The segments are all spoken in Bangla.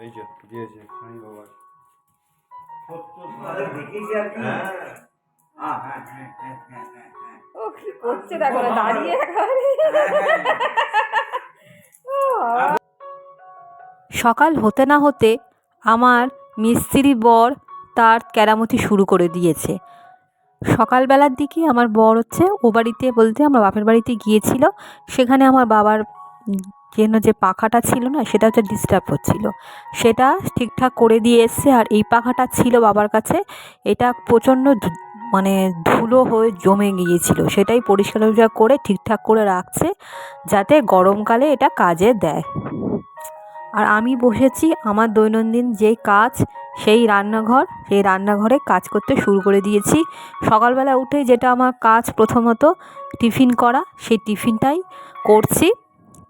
এই যে দিয়েছে সাই বাবা। দেখেছি আর কি ও কি করছে দেখো দাঁড়িয়ে একেবারে। ও বাবা। সকাল হতে না হতে আমার মিস্ত্রি বর তার কেরামতি শুরু করে দিয়েছে। সকালবেলার দিকে আমার বর হচ্ছে ও বাড়িতে বলতে আমার বাপের বাড়িতে গিয়েছিল। সেখানে আমার বাবার জন্য যে পাখাটা ছিল না, সেটা হচ্ছে ডিস্টার্ব হচ্ছিল। সেটা ঠিকঠাক করে দিয়ে এসছে আর এই পাখাটা ছিল বাবার কাছে। এটা প্রচণ্ড মানে ধুলো হয়ে জমে গিয়েছিল। সেটাই পরিষ্কার পরিষ্কার করে ঠিকঠাক করে রাখছে যাতে গরমকালে এটা কাজে দেয়। আর আমি বসেছি আমার দৈনন্দিন যে কাজ, সেই রান্নাঘর, সেই রান্নাঘরে কাজ করতে শুরু করে দিয়েছি। সকালবেলা উঠে যেটা আমার কাজ প্রথমত টিফিন করা, সেই টিফিনটাই করছি।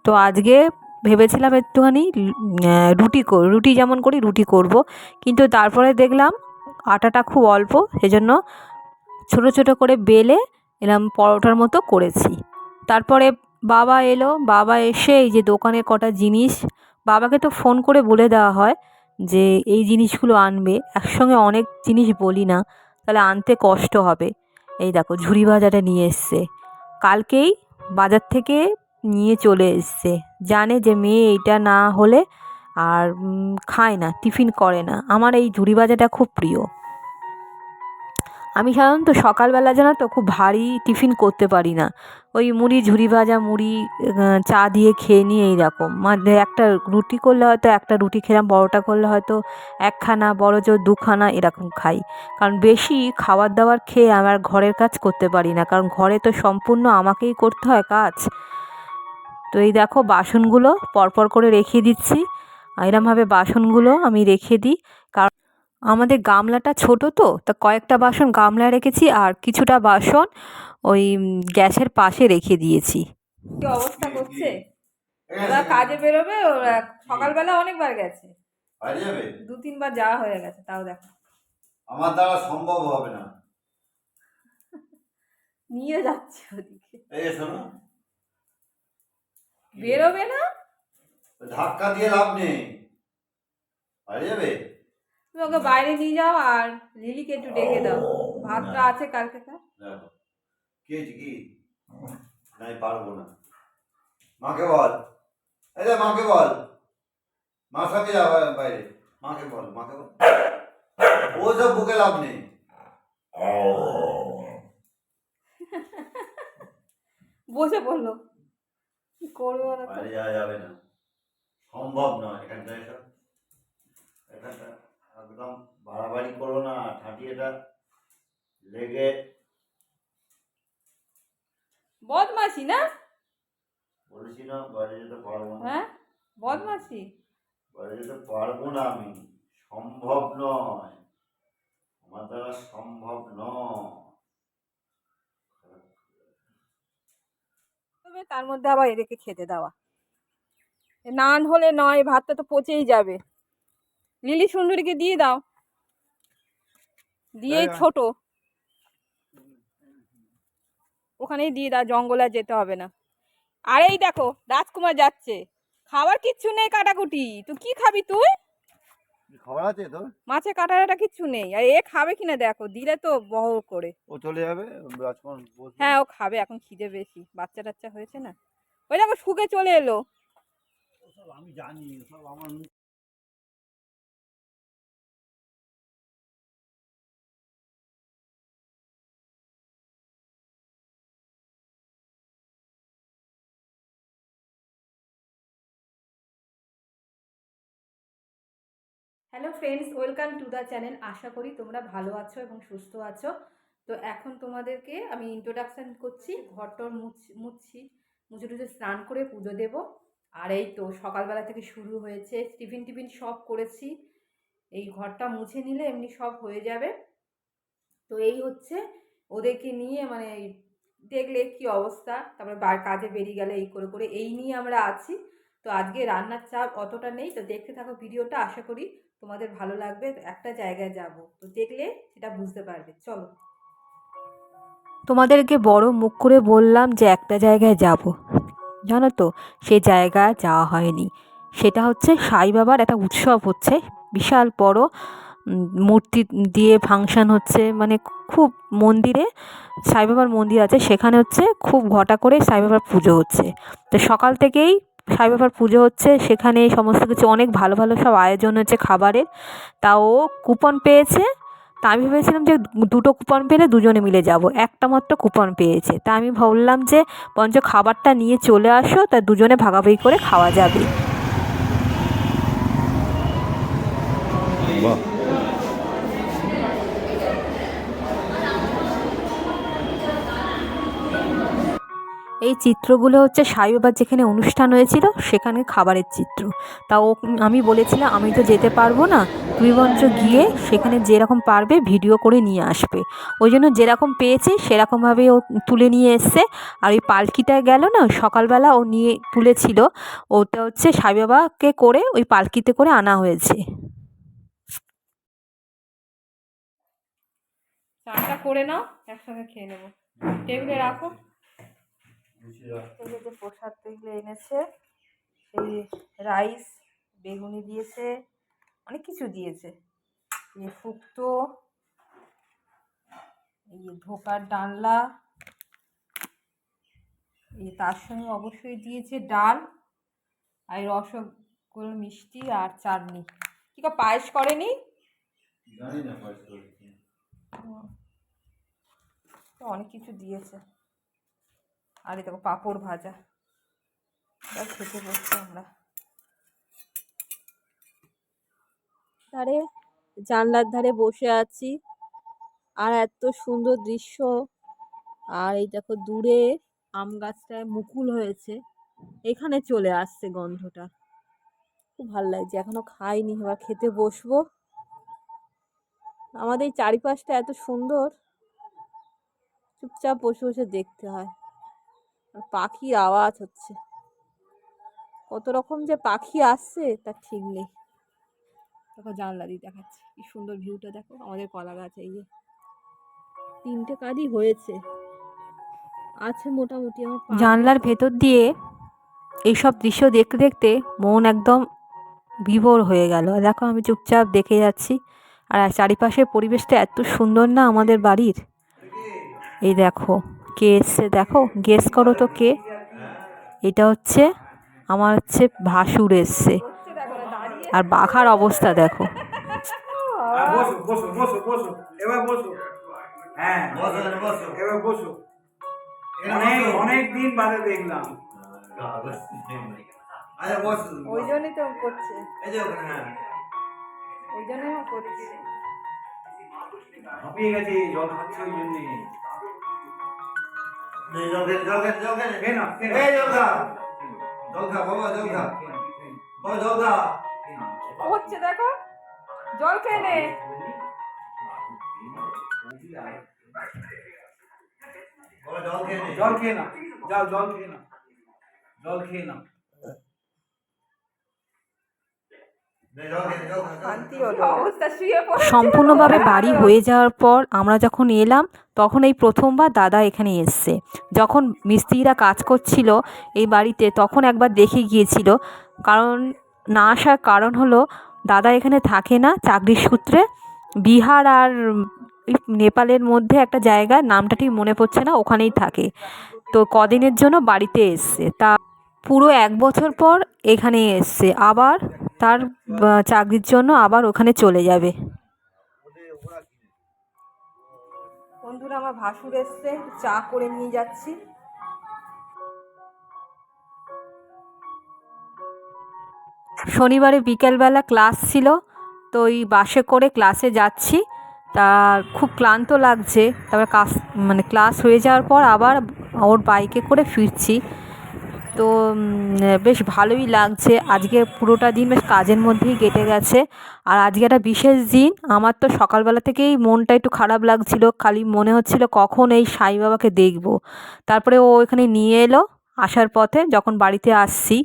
তো আজকে ভেবেছিলাম একটুখানি রুটি রুটি যেমন করি রুটি করব। কিন্তু তারপরে দেখলাম আটাটা খুব অল্প, সেজন্য ছোট ছোট করে বেলে এরম পরোটার মতো করেছি। তারপরে বাবা এলো, বাবা এসে এই যে দোকানে কটা জিনিস, বাবাকে তো ফোন করে বলে দেওয়া হয় যে এই জিনিসগুলো আনবে, একসঙ্গে অনেক জিনিস বলি না, তাহলে আনতে কষ্ট হবে। এই দেখো ঝুড়ি ভাজাটা নিয়ে এসছে। কালকেই বাজার থেকে নিয়ে চলে এসছে। জানে যে মেয়ে এইটা না হলে আর খায় না, টিফিন করে না। আমার এই ঝুড়ি ভাজাটা খুব প্রিয়। আমি সাধারণত সকালবেলা জানো তো খুব ভারী টিফিন করতে পারি না। ওই মুড়ি, ঝুড়ি ভাজা, মুড়ি চা দিয়ে খেয়ে নিই এইরকম। মানে একটা রুটি করলে হয়তো একটা রুটি খেলাম, বড়োটা করলে হয়তো একখানা, বড় জোর দুখানা এরকম খাই। কারণ বেশি খাবার দাবার খেয়ে আমার ঘরের কাজ করতে পারি না। কারণ ঘরে তো সম্পূর্ণ আমাকেই করতে হয় কাজ। তো এই দেখো বাসনগুলো পরপর করে রেখে দিচ্ছি। এরমভাবে বাসনগুলো আমি রেখে দিই। কারণ আমাদের গামলাটা ছোট তো তা কয়েকটা বাসন গামলায় রেখেছি আর কিছুটা বাসন ওই গ্যাসের পাশে রেখে দিয়েছি। কি অবস্থা করছে? ওরা কাজে বেরোবে ওরা সকালবেলা অনেকবার গেছে। দু তিনবার যাওয়া হয়ে গেছে তাও দেখো। আমার দ্বারা সম্ভব হবে না। নিয়ে যাচ্ছে ওদিকে। এই শোনো বেরোবে না? ধাক্কা দিয়ে লাভ নেই। বাইরে যাবে? তুমি ওকে বাইরে নিয়ে যাও আর লিলিকে একটু ডেকে দাও। ভাতটা আছে কালকে দেখো। কি কি? নাই পারব না। মাকে বল। এই যে মাকে বল। মার সাথে যা বা- বাইরে। মাকে বল মাকে বল। ও সব বুকে লাভ নেই। বসে পড়ল। করব না তো? বাইরে যাওয়া যাবে না। সম্ভব নয় এখানটা এসব এখানটা একদম বাড়াবাড়ি করো না ঠাঁটিয়েটা লেগে। বদমাসি না? বলেছি না বাইরে যেতে পারব না। হ্যাঁ? বদমাসি বাইরে যেতে পারব না আমি। সম্ভব নয়। আমার দ্বারা সম্ভব নয়। তবে তার মধ্যে আবার এদেরকে খেতে দেওয়া। নান হলে নয় ভাতটা তো পচেই যাবে। লিলি সুন্দরীকে দিয়ে দাও। দিয়েই হ্যাঁ। ছোট। ওখানেই দিয়ে দাও জঙ্গলে যেতে হবে না। আর এই দেখো রাজকুমার যাচ্ছে। খাবার কিচ্ছু নেই কাটাকুটি। তুই কি খাবি তুই? খবর আছে তো মাছে কাটাটা কিচ্ছু নেই। আর এ খাবে কিনা দেখো দিলে তো বহর করে। ও চলে যাবে? হ্যাঁ ও খাবে এখন খিদে বেশি। বাচ্চা টাচ্চা হয়েছে না? ওই দেখো শুকে চলে এলো। আমি জানি সব আমার hello friends welcome to the channel আশা করি তোমরা ভালো আছো এবং সুস্থ আছো। তো এখন তোমাদেরকে আমি ইন্ট্রোডাকশান করছি, ঘরটর মুছ- মুছছি। মুছে টুছে স্নান করে পুজো দেব। আর এই তো সকালবেলা থেকে শুরু হয়েছে, টিফিন টিফিন সব করেছি। এই ঘরটা মুছে নিলে এমনি সব হয়ে যাবে। তো এই হচ্ছে ওদেরকে নিয়ে মানে দেখলে কি অবস্থা, তারপরে বার কাজে বেরিয়ে গেলে এই করে করে, এই নিয়ে আমরা আছি। তো আজকে রান্নার চাপ অতটা নেই, তো দেখতে থাকো ভিডিওটা। আশা করি তোমাদের ভালো লাগবে, একটা জায়গায় যাব। তো দেখলে সেটা বুঝতে পারবে। চলো। তোমাদেরকে বড় মুখ করে বললাম যে একটা জায়গায় যাব। জানো তো, সে জায়গায় যাওয়া হয়নি। সেটা হচ্ছে সাই বাবার একটা উৎসব হচ্ছে, বিশাল বড় মূর্তি দিয়ে ফাংশন হচ্ছে মানে খুব মন্দিরে, সাই বাবার মন্দির আছে, সেখানে হচ্ছে খুব ঘটা করে সাই বাবার পুজো হচ্ছে। তো সকাল থেকেই সাই বাবার পুজো হচ্ছে, সেখানে সমস্ত কিছু অনেক ভালো ভালো সব আয়োজন হচ্ছে খাবারের। তা ও কুপন পেয়েছে। তা আমি ভেবেছিলাম যে দুটো কুপন পেলে দুজনে মিলে যাব, একটা মাত্র কুপন পেয়েছে। তা আমি ভাবলাম যে পঞ্চ খাবারটা নিয়ে চলে আসো, তা দুজনে ভাগাভাগি করে খাওয়া যাবে। এই চিত্রগুলো হচ্ছে সাইবাবার যেখানে অনুষ্ঠান হয়েছিল, সেখানে খাবারের চিত্র। তা ও আমি বলেছিলাম, আমি তো যেতে পারব না। তুমি বরঞ্চ গিয়ে সেখানে যেরকম পারবে ভিডিও করে নিয়ে আসবে। ওই জন্য যেরকম পেয়েছে, সেরকমভাবে ও তুলে নিয়ে এসছে। আর ওই পালকিটা গেল না, সকালবেলা ও নিয়ে তুলেছিল। ওটা হচ্ছে সাই বাবাকে করে, ওই পালকিতে করে আনা হয়েছে। চাটা করে নাও, একসঙ্গে খেয়ে নেব। টেবিলে রাখো। এই যে প্রসাদ এগুলো এনেছে সেই রাইস বেগুনি দিয়েছে অনেক কিছু দিয়েছে। এই শুক্তো এই ধোকার ডালনা এই তার সঙ্গে অবশ্যই দিয়েছে ডাল আর এই রসগোল্লা মিষ্টি আর চাটনি। কি কা পায়েস করেনি? জানি না পায়েস তো অনেক কিছু দিয়েছে। আর দেখো পাঁপড় ভাজা। খেতে বসছি আমরা। ধারে, জানলার ধারে বসে আছি। আর এত সুন্দর দৃশ্য। আর এই দেখো দূরে আম গাছটায় মুকুল হয়েছে। এখানে চলে আসছে গন্ধটা। খুব ভালো লাগছে, এখনও খাইনি, এবার খেতে বসবো। আমাদের এই চারিপাশটা এত সুন্দর। চুপচাপ বসে বসে দেখতে হয়। পাখির আওয়াজ হচ্ছে। কত রকম যে পাখি আসছে, তার ঠিক নেই। দেখো জানলা দিয়ে দেখাচ্ছে, কি সুন্দর ভিউটা দেখো, আমাদের কলা গাছ, এই যে। তিনটে কাজই হয়েছে। আছে মোটামুটি আমার জানলার ভেতর দিয়ে এইসব দৃশ্য দেখতে দেখতে মন একদম বিভোর হয়ে গেল। দেখো আমি চুপচাপ দেখে যাচ্ছি। আর চারিপাশের পরিবেশটা এত সুন্দর না আমাদের বাড়ির? এই দেখো। কে এসছে দেখো? গেস করো তো কে? এটা হচ্ছে আমার হচ্ছে ভাসুর এসছে। আর বাঘার অবস্থা দেখো। আর বসো বসো বসো বসো। এবার বসো। হ্যাঁ বসো, এখানে বসো। এবার বসো। এখানে অনেক অনেক দিন বাদে দেখলাম। আচ্ছা, ওই জন্যই তো করছে। হ্যাঁ। ওই জন্যই করছে। হাঁপিয়ে গেছে জল খাচ্ছে ওই জন্যে এই জল খেয়ে- জল খেয়ে- জল খেয়ে নে। খেয়ে নাও, এই জল খা। বাবা, খা। বাবা, খা। হচ্ছে দেখো জল খেয়ে নে জল খেয়ে না জল খেয়ে না যাও জল খেয়ে না জল খেয়ে নাও নে, জল খেয়ে নে, জল খা, জল খা। সম্পূর্ণভাবে বাড়ি হয়ে যাওয়ার পর আমরা যখন এলাম, তখন এই প্রথমবার দাদা এখানে এসছে। যখন মিস্ত্রিরা কাজ করছিল এই বাড়িতে, তখন একবার দেখে গিয়েছিল। কারণ, না আসার কারণ হলো, দাদা এখানে থাকে না চাকরির সূত্রে। বিহার আর নেপালের মধ্যে একটা জায়গা, নামটা ঠিক মনে পড়ছে না, ওখানেই থাকে। তো কদিনের জন্য বাড়িতে এসছে। তা পুরো এক বছর পর এখানে এসছে। আবার তার চাকরির জন্য আবার ওখানে চলে যাবে। বন্ধুরা আমার ভাসুর এসছে চা করে নিয়ে যাচ্ছি। শনিবারে বিকেলবেলা ক্লাস ছিল তো ওই বাসে করে ক্লাসে যাচ্ছি। তার খুব ক্লান্ত লাগছে। তারপর কাজ মানে ক্লাস হয়ে যাওয়ার পর আবার ওর বাইকে করে ফিরছি। তো বেশ ভালোই লাগছে। আজকে পুরোটা দিন বেশ কাজের মধ্যেই কেটে গেছে। আর আজকে একটা বিশেষ দিন। আমার তো সকালবেলা থেকেই মনটা একটু খারাপ লাগছিল। খালি মনে হচ্ছিল কখন এই সাই বাবাকে দেখব। তারপরে ও এখানে নিয়ে এলো আসার পথে যখন বাড়িতে আসছি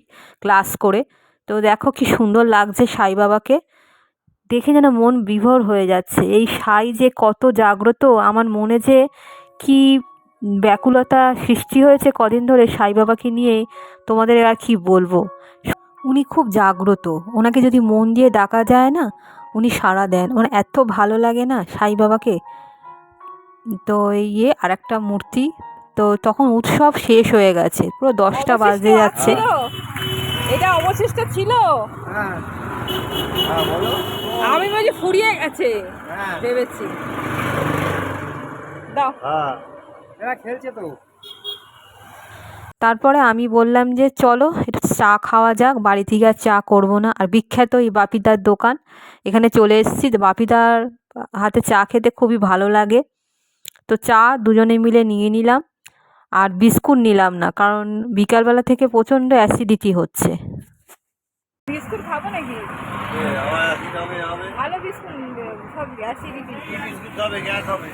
ক্লাস করে। তো দেখো কি সুন্দর লাগছে সাই বাবাকে। দেখে যেন মন বিভোর হয়ে যাচ্ছে। এই সাই যে কত জাগ্রত। আমার মনে যে কি ব্যাকুলতা সৃষ্টি হয়েছে কদিন ধরে সাই বাবাকে নিয়ে তোমাদের আর কি বলব? উনি খুব জাগ্রত। ওনাকে যদি মন দিয়ে ডাকা যায় না উনি সাড়া দেন। ওনার এত ভালো লাগে না সাই বাবাকে। তো ইয়ে আর একটা মূর্তি। তো তখন উৎসব শেষ হয়ে গেছে। পুরো দশটা বাজে যাচ্ছে। এটা অবশিষ্ট ছিল? হ্যাঁ। হ্যাঁ বলো। আমি বলছি ফুরিয়ে গেছে। হ্যাঁ। ভেবেছি। দাও। হ্যাঁ। এরা খেলছে তো। তারপরে আমি বললাম যে চলো চা খাওয়া যাক বাড়ি থেকে আর চা করব না। আর বিখ্যাত এই বাপিদার দোকান এখানে চলে এসেছি। তো বাপিদার হাতে চা খেতে খুবই ভালো লাগে। তো চা দুজনে মিলে নিয়ে নিলাম আর বিস্কুট নিলাম না কারণ বিকালবেলা থেকে প্রচণ্ড অ্যাসিডিটি হচ্ছে। বিস্কুট খাব নাকি? হবে ভালো বিস্কুট সব অ্যাসিডিটি বিস্কুট হবে। গ্যাস হবে।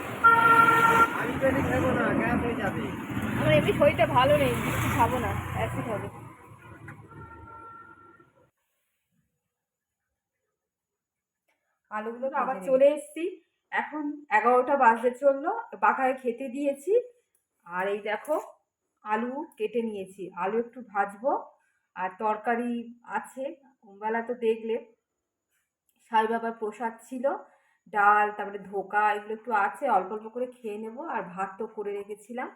আমি তো খাব না গ্যাস হয়ে যাবে। আমার এমনি শরীরটা ভালো নেই খাব না অ্যাসিড হবে। আলুগুলো তো আবার চলে এসেছি। এখন এগারোটা বাজতে চলল বাঁকায় খেতে দিয়েছি। আর এই দেখো আলু কেটে নিয়েছি। আলু একটু ভাজবো আর তরকারি আছে বেলা তো দেখলে। সাই বাবার প্রসাদ ছিল। ডাল, তারপরে ধোকা, এগুলো একটু আছে, অল্প অল্প করে খেয়ে নেব। আর ভাত তো করে রেখেছিলাম।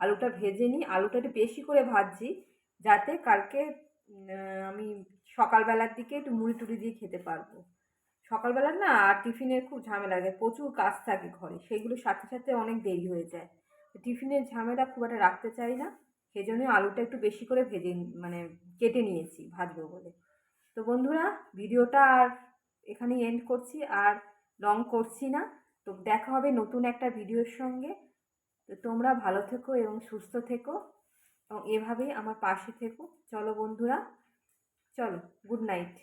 আলুটা ভেজে নিই। আলুটা একটু বেশি করে ভাজছি, যাতে কালকে আমি সকালবেলার দিকে একটু মুড়ি টুড়ি দিয়ে খেতে পারব। সকালবেলা না আর টিফিনের খুব ঝামেলা লাগে, প্রচুর কাজ থাকে ঘরে সেগুলোর সাথে সাথে অনেক দেরি হয়ে যায়। টিফিনের ঝামেলা খুব একটা রাখতে চাই না সেই জন্য আলুটা একটু বেশি করে ভেজে মানে কেটে নিয়েছি ভাজবো বলে। তো বন্ধুরা, ভিডিওটা আর এখানেই এন্ড করছি। আর লং করছি না। তো দেখা হবে নতুন একটা ভিডিওর সঙ্গে। তো তোমরা ভালো থেকো এবং সুস্থ থেকো। এবং এভাবেই আমার পাশে থেকো। চলো বন্ধুরা, চলো গুড নাইট